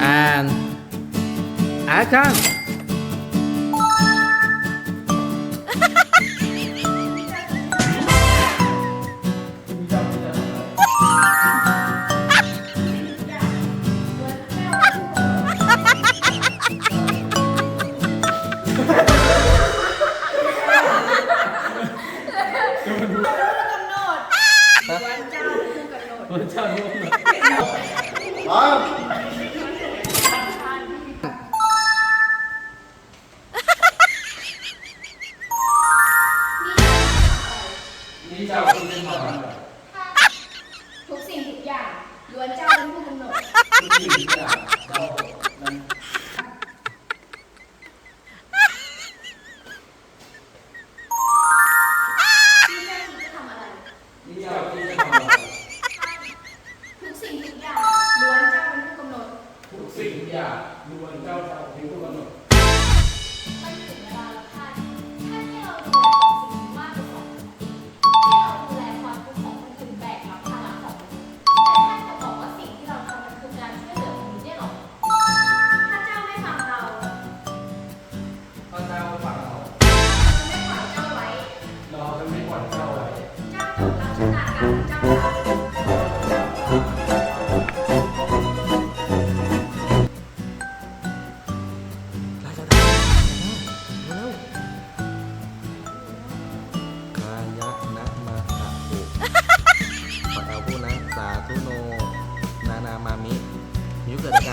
and action ทุกสิ่งทุกอย่างล้วนเจ้าเป็นผู้กำหนดที่เย่างล้วนเจ้าเป็นผู้กำหนด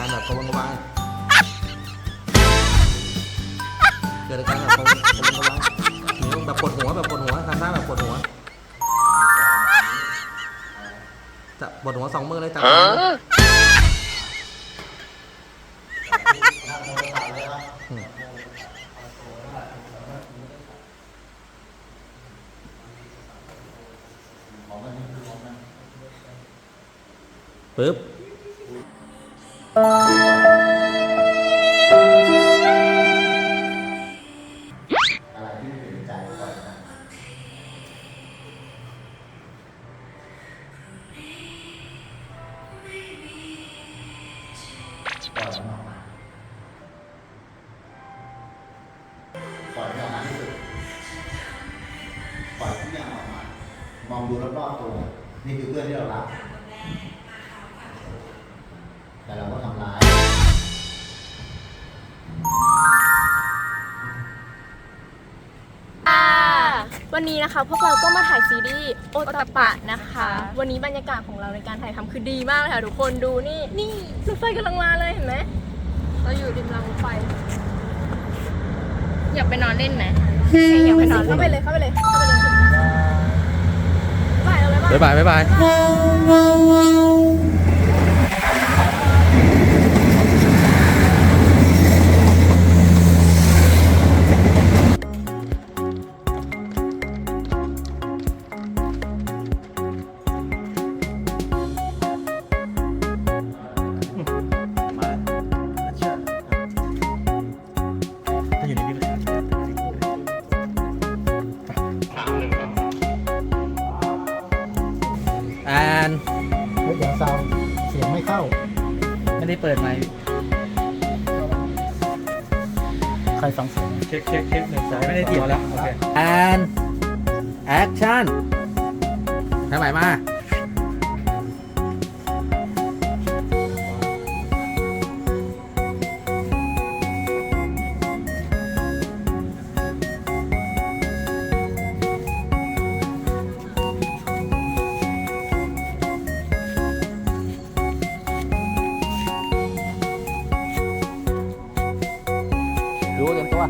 กิดอาการแบบกระวนกระวายเกิดอาการแบบกระวนกระวนกระวายมิวแบบปวดหัวแบบปวดหัวทำท่าแบบปวดหัวจับปวดหัวสองมือเลยจับอืมปึ๊บ อะไรที่ไม่เป็นใจปล่อยมันปล่อยมันออกมาปล่อยห้ออกมาที่สุดปล่อยทุกอย่างออกมา มองดูรอบๆตัว นี่คือเพื่อนที่เรารัก แต่เราก็ทำร้ายค่ะวันนี้นะคะพวกเราก็มาถ่ายซีรีส์โอตาปะนะคะ วันนี้บรรยากาศของเราในการถ่ายทำคือดีมากเลยค่ะทุกคนดูนี่นี่รถไฟกำลังมาเลยเห็นไหมเราอยู่ริมรางรถไฟ อยากไปนอนเล่นไหมอยากไปนอนเข้าไปเลยเข้าไปเลยเข้าไปเลยบายแล้วบ๊ายบายบ๊ายบาย บ๊าย บายแอนเฮ้ยเดี๋ยวซาวด์เสียงไม่เข้า ไม่ได้เปิดไมค์ใครฟังเสียงเช็คเช็คเช็คหนึ่งสายไม่ได้เตรียมแล้ว โอเค แอนแอคชั่นให้ใหม่มา 有点多啊